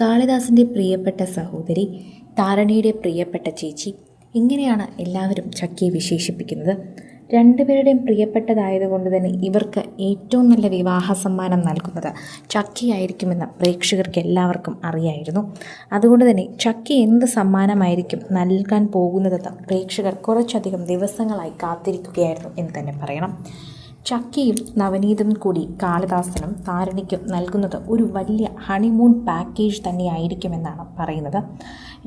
കാളിദാസന്റെ പ്രിയപ്പെട്ട സഹോദരി താരണിയുടെ പ്രിയപ്പെട്ട ചേച്ചി ഇങ്ങനെയാണ് എല്ലാവരും ചക്കിയെ വിശേഷിപ്പിക്കുന്നത്. രണ്ടുപേരുടെയും പ്രിയപ്പെട്ടതായതുകൊണ്ട് തന്നെ ഇവർക്ക് ഏറ്റവും നല്ല വിവാഹ സമ്മാനം നൽകുന്നത് ചക്കിയായിരിക്കുമെന്ന് പ്രേക്ഷകർക്ക് എല്ലാവർക്കും അറിയായിരുന്നു. അതുകൊണ്ട് തന്നെ ചക്കി എന്ത് സമ്മാനമായിരിക്കും നൽകാൻ പോകുന്നതെന്ന് പ്രേക്ഷകർ കുറച്ചധികം ദിവസങ്ങളായി കാത്തിരിക്കുകയായിരുന്നു എന്ന് തന്നെ പറയണം. ചക്കിയും നവനീതും കൂടി കാളിദാസനും താരണിക്കും നൽകുന്നത് ഒരു വലിയ ഹണിമൂൺ പാക്കേജ് തന്നെയായിരിക്കുമെന്നാണ് പറയുന്നത്.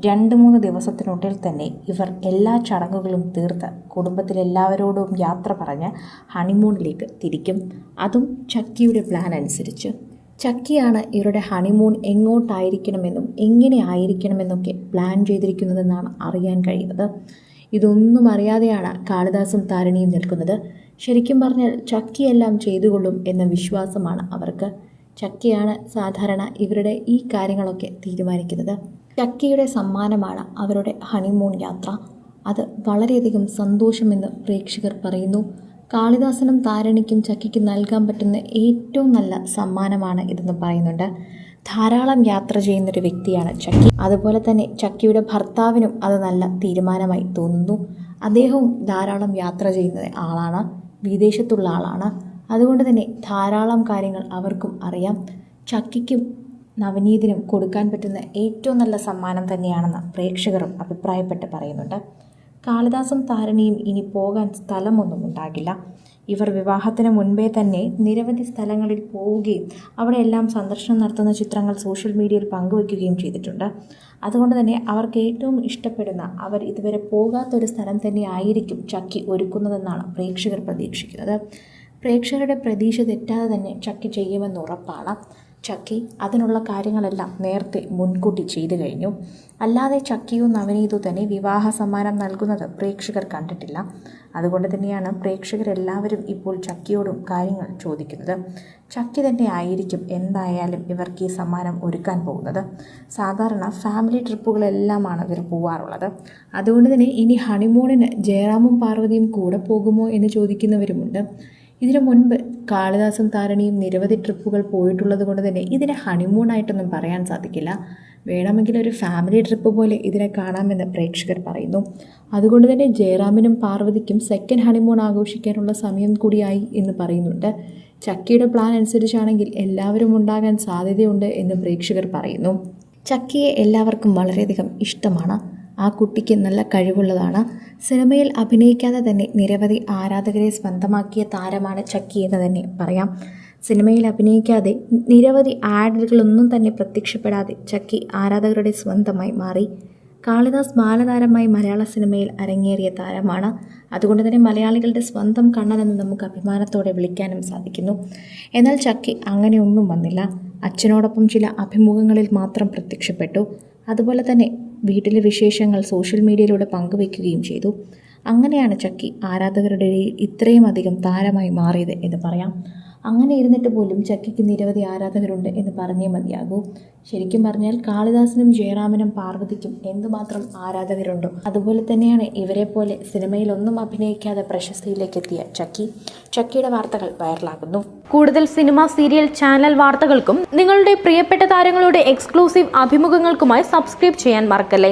രണ്ട് മൂന്ന് ദിവസത്തിനുള്ളിൽ തന്നെ ഇവർ എല്ലാ ചടങ്ങുകളും തീർത്ത് കുടുംബത്തിലെല്ലാവരോടും യാത്ര പറഞ്ഞ് ഹണിമൂണിലേക്ക് തിരിക്കും. അതും ചക്കിയുടെ പ്ലാൻ അനുസരിച്ച്. ചക്കിയാണ് ഇവരുടെ ഹണിമൂൺ എങ്ങോട്ടായിരിക്കണമെന്നും എങ്ങനെ ആയിരിക്കണമെന്നൊക്കെ പ്ലാൻ ചെയ്തിരിക്കുന്നതെന്നാണ് അറിയാൻ കഴിയുന്നത്. ഇതൊന്നും അറിയാതെയാണ് കാളിദാസും താരണിയും നിൽക്കുന്നത്. ശരിക്കും പറഞ്ഞാൽ ചക്കിയെല്ലാം ചെയ്തുകൊള്ളും എന്ന വിശ്വാസമാണ് അവർക്ക്. ചക്കിയാണ് സാധാരണ ഇവരുടെ ഈ കാര്യങ്ങളൊക്കെ തീരുമാനിക്കുന്നത്. ചക്കിയുടെ സമ്മാനമാണ് അവരുടെ ഹണിമൂൺ യാത്ര. അത് വളരെയധികം സന്തോഷമെന്ന് പ്രേക്ഷകർ പറയുന്നു. കാളിദാസനും താരണിക്കും ചക്കിക്ക് നൽകാൻ പറ്റുന്ന ഏറ്റവും നല്ല സമ്മാനമാണ് ഇതെന്ന് പറയുന്നുണ്ട്. ധാരാളം യാത്ര ചെയ്യുന്നൊരു വ്യക്തിയാണ് ചക്കി. അതുപോലെ തന്നെ ചക്കിയുടെ ഭർത്താവിനും അത് നല്ല തീരുമാനമായി തോന്നുന്നു. അദ്ദേഹവും ധാരാളം യാത്ര ചെയ്യുന്ന ആളാണ്. വിദേശത്തുള്ള ആളാണ്. അതുകൊണ്ട് തന്നെ ധാരാളം കാര്യങ്ങൾ അവർക്കും അറിയാം. ചക്കിക്കും നവനീതിനും കൊടുക്കാൻ പറ്റുന്ന ഏറ്റവും നല്ല സമ്മാനം തന്നെയാണെന്ന് പ്രേക്ഷകരും അഭിപ്രായപ്പെട്ട് പറയുന്നുണ്ട്. കാളിദാസും താരണിയും ഇനി പോകാൻ സ്ഥലമൊന്നും ഉണ്ടാകില്ല. ഇവർ വിവാഹത്തിന് മുൻപേ തന്നെ നിരവധി സ്ഥലങ്ങളിൽ പോവുകയും അവിടെയെല്ലാം സന്ദർശനം നടത്തുന്ന ചിത്രങ്ങൾ സോഷ്യൽ മീഡിയയിൽ പങ്കുവയ്ക്കുകയും ചെയ്തിട്ടുണ്ട്. അതുകൊണ്ട് തന്നെ അവർക്ക് ഏറ്റവും ഇഷ്ടപ്പെടുന്ന അവർ ഇതുവരെ പോകാത്തൊരു സ്ഥലം തന്നെ ആയിരിക്കും ചക്കി ഒരുക്കുന്നതെന്നാണ് പ്രേക്ഷകർ പ്രതീക്ഷിക്കുന്നത്. പ്രേക്ഷകരുടെ പ്രതീക്ഷ തെറ്റാതെ തന്നെ ചക്കി ചെയ്യുമെന്ന് ഉറപ്പാണ്. ചക്കി അതിനുള്ള കാര്യങ്ങളെല്ലാം നേരത്തെ മുൻകൂട്ടി ചെയ്തു കഴിഞ്ഞു. അല്ലാതെ ചക്കിയും നവനീതു തന്നെ വിവാഹ സമ്മാനം നൽകുന്നത് പ്രേക്ഷകർ കണ്ടിട്ടില്ല. അതുകൊണ്ട് തന്നെയാണ് പ്രേക്ഷകരെല്ലാവരും ഇപ്പോൾ ചക്കിയോടും കാര്യങ്ങൾ ചോദിക്കുന്നത്. ചക്കി തന്നെ ആയിരിക്കും എന്തായാലും ഇവർക്ക് ഈ സമ്മാനം ഒരുക്കാൻ പോകുന്നത്. സാധാരണ ഫാമിലി ട്രിപ്പുകളെല്ലാമാണ് ഇവർ പോവാറുള്ളത്. അതുകൊണ്ട് തന്നെ ഇനി ഹണിമൂണിന് ജയറാമും പാർവതിയും കൂടെ പോകുമോ എന്ന് ചോദിക്കുന്നവരുമുണ്ട്. ഇതിനു മുൻപ് കാളിദാസും താരണിയും നിരവധി ട്രിപ്പുകൾ പോയിട്ടുള്ളത് കൊണ്ട് തന്നെ ഇതിനെ ഹണിമൂണായിട്ടൊന്നും പറയാൻ സാധിക്കില്ല. വേണമെങ്കിൽ ഒരു ഫാമിലി ട്രിപ്പ് പോലെ ഇതിനെ കാണാമെന്ന് പ്രേക്ഷകർ പറയുന്നു. അതുകൊണ്ട് തന്നെ ജയറാമിനും പാർവതിക്കും സെക്കൻഡ് ഹണിമൂൺ ആഘോഷിക്കാനുള്ള സമയം കൂടിയായി എന്ന് പറയുന്നുണ്ട്. ചക്കിയുടെ പ്ലാൻ അനുസരിച്ചാണെങ്കിൽ എല്ലാവരും ഉണ്ടാകാൻ സാധ്യതയുണ്ട് എന്ന് പ്രേക്ഷകർ പറയുന്നു. ചക്കിയെ എല്ലാവർക്കും വളരെയധികം ഇഷ്ടമാണ്. ആ കുട്ടിക്ക് നല്ല കഴിവുള്ളതാണ്. സിനിമയിൽ അഭിനയിക്കാതെ തന്നെ നിരവധി ആരാധകരെ സ്വന്തമാക്കിയ താരമാണ് ചക്കി എന്ന് തന്നെ പറയാം. സിനിമയിൽ അഭിനയിക്കാതെ നിരവധി ആഡുകളൊന്നും തന്നെ പ്രത്യക്ഷപ്പെടാതെ ചക്കി ആരാധകരുടെ സ്വന്തമായി മാറി. കാളിദാസ് ബാലതാരമായി മലയാള സിനിമയിൽ അരങ്ങേറിയ താരമാണ്. അതുകൊണ്ട് തന്നെ മലയാളികളുടെ സ്വന്തം കണ്ണനെന്ന് നമുക്ക് അഭിമാനത്തോടെ വിളിക്കാനും സാധിക്കുന്നു. എന്നാൽ ചക്കി അങ്ങനെയൊന്നും വന്നില്ല. അച്ഛനോടൊപ്പം ചില അഭിമുഖങ്ങളിൽ മാത്രം പ്രത്യക്ഷപ്പെട്ടു. അതുപോലെ തന്നെ വീട്ടിലെ വിശേഷങ്ങൾ സോഷ്യൽ മീഡിയയിലൂടെ പങ്കുവെക്കുകയും ചെയ്തു. അങ്ങനെയാണ് ചക്കി ആരാധകരുടെ ഇടയിൽ ഇത്രയും അധികം താരമായി മാറിയത് എന്ന് പറയാം. അങ്ങനെ ഇരുന്നിട്ട് പോലും ചക്കിക്ക് നിരവധി ആരാധകരുണ്ട് എന്ന് പറഞ്ഞേ മതിയാകൂ. ശരിക്കും പറഞ്ഞാൽ കാളിദാസനും ജയറാമനും പാർവതിക്കും എന്തുമാത്രം ആരാധകരുണ്ടോ അതുപോലെ തന്നെയാണ് ഇവരെ പോലെ സിനിമയിലൊന്നും അഭിനയിക്കാതെ പ്രശസ്തിയിലേക്ക് എത്തിയ ചക്കി. ചക്കിയുടെ വാർത്തകൾ വൈറലാകുന്നു. കൂടുതൽ സിനിമ സീരിയൽ ചാനൽ വാർത്തകൾക്കും നിങ്ങളുടെ പ്രിയപ്പെട്ട താരങ്ങളുടെ എക്സ്ക്ലൂസീവ് അഭിമുഖങ്ങൾക്കുമായി സബ്സ്ക്രൈബ് ചെയ്യാൻ മറക്കല്ലേ?